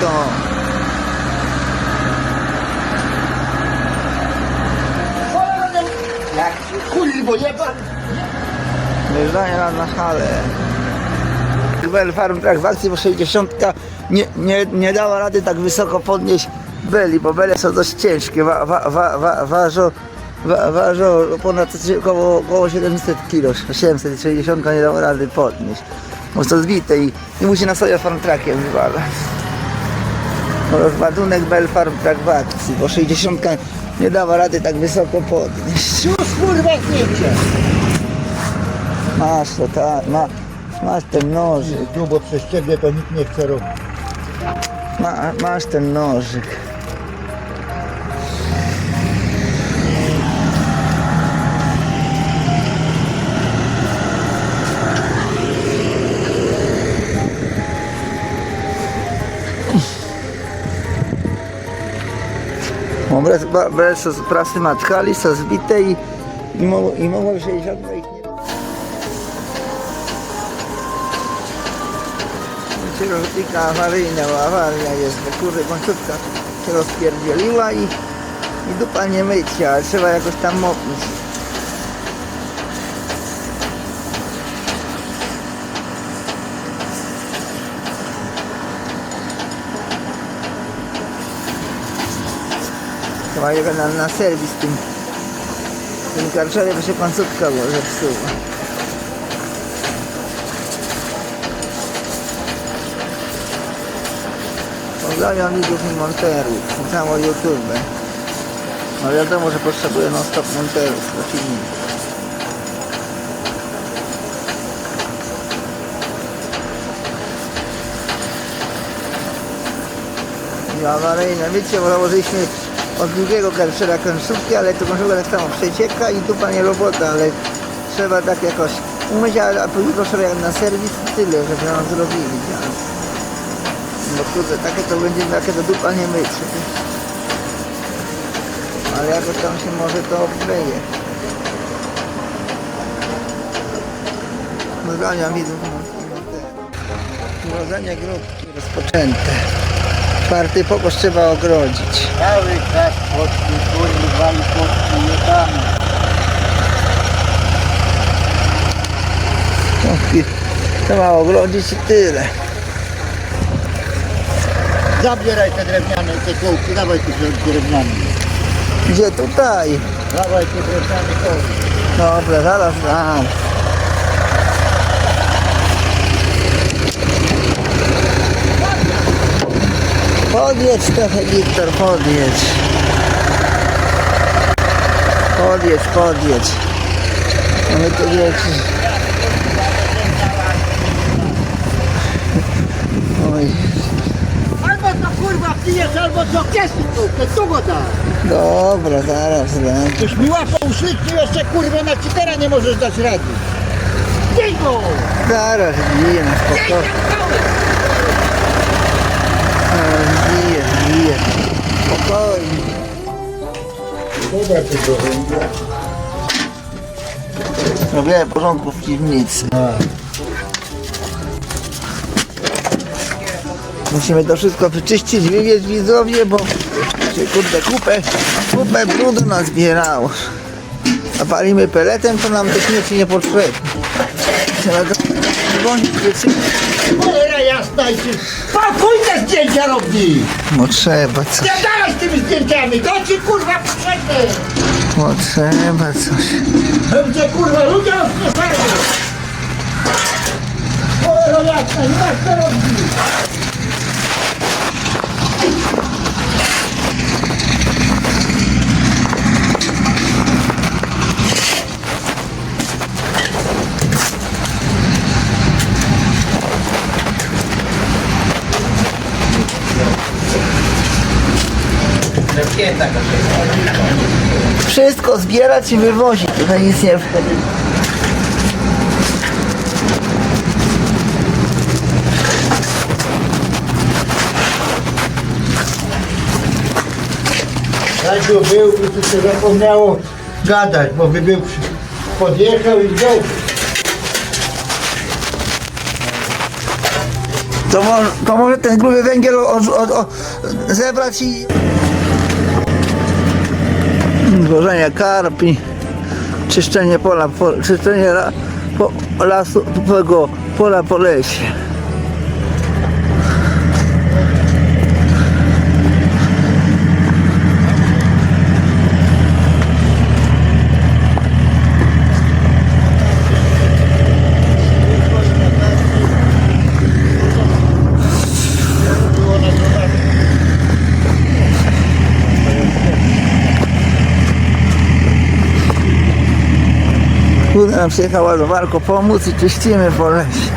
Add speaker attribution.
Speaker 1: to.
Speaker 2: Jak kurwo jeba.
Speaker 1: Wjeżdżają nam na halę. Bel Farm Track w akcji, bo 60 nie, nie, nie dała rady tak wysoko podnieść beli, bo bele są dość ciężkie, wa, wa, wa, wa, ważą, wa, ważą ponad około, około 700 kg, 760 nie dała rady podnieść. Bo są zbite i, i musi na sobie farm trackiem wywalać. Rozładunek Bell Farm Track w akcji, bo 60 nie dała rady tak wysoko podnieść.
Speaker 2: Już kurwa zdjęcie.
Speaker 1: Masz to, tak, ma, masz ten nożyk,
Speaker 2: Grubo przez ciebie to nikt nie chce robić.
Speaker 1: ma, masz ten nożyk. Bez prasy matkali, są zbite i, i, mogło, i mogło 60 ich nie... Kierownika awaryjna, bo awaria jest, bo kurde końcówka się rozpierdzieliła i, i dupa nie mycia, ale trzeba jakoś tam mopnąć. Jechać na, na serwis tym, tym karczarem, bo się końcówka bo zepsuła. Pozdrawiam widzów i monterów, całe YouTube. No wiadomo, że potrzebuję non stop monterów. I awaryjne, wiecie, bo założyliśmy od drugiego karczera końcówki, ale to końcówka tak samo przecieka i tu panie robota, ale trzeba tak jakoś umyć, a, później jak na serwis i tyle, żeby nam zrobili. tak. No kurde, takie to będzie, takie to dupa nie myczy. Ale jakoś tam się może to obleje. Pozdrawiam widzów. Urodzenie grupki rozpoczęte. Czwarty pokos trzeba ogrodzić.
Speaker 2: Cały czas poszli kurwa i poszli jebane.
Speaker 1: No, i Trzeba ogrodzić i tyle.
Speaker 2: Zabieraj te drewniane, te kołki, dawaj tu drewniane.
Speaker 1: Gdzie tutaj?
Speaker 2: Dawaj te drewniane kołki.
Speaker 1: Dobra, zaraz dam. Podjedź trochę, Wiktor, podjedź. Podjedź, podjedź. No my tu wiecie. Oj,
Speaker 2: Albo to kurwa pijesz, albo to kieszki kołkę, tu go da.
Speaker 1: dobra, zaraz dam.
Speaker 2: Ktoś mi łapał uszliki, jeszcze kurwa na citera nie możesz dać rady. Dzień go!
Speaker 1: Zaraz biję na spokojnie. Zaraz biję, Spokojnie.
Speaker 2: Dobra, ty trochę.
Speaker 1: Robiłem porządku w piwnicy. Musimy to wszystko wyczyścić, wywieźć widzowie, bo się kurde kupę, kupę brudu nazbierało. A palimy peletem, to nam te śmieci nie potrzebne. Trzeba to wyczyścić.
Speaker 2: Ci... Pakuj te zdjęcia robi!
Speaker 1: No trzeba coś,
Speaker 2: Nie dalej z tymi zdjęciami, to ci kurwa potrzebne!
Speaker 1: no trzeba coś.
Speaker 2: Będzie kurwa ludzie rozproszają! Cholera jasna, nie masz co robić!
Speaker 1: Wszystko zbierać i wywozić, tutaj nic nie...
Speaker 2: Radziu był, by tu się zapomniało gadać, bo by był podjechał i wziął.
Speaker 1: To, mo, to może ten gruby węgiel o, o, o, zebrać i... Złożenie karpi, czyszczenie pola, po, czyszczenie la, po, lasu, tego pola po lesie. Kurna przyjechała do barku pomóc i czyścimy po lesie.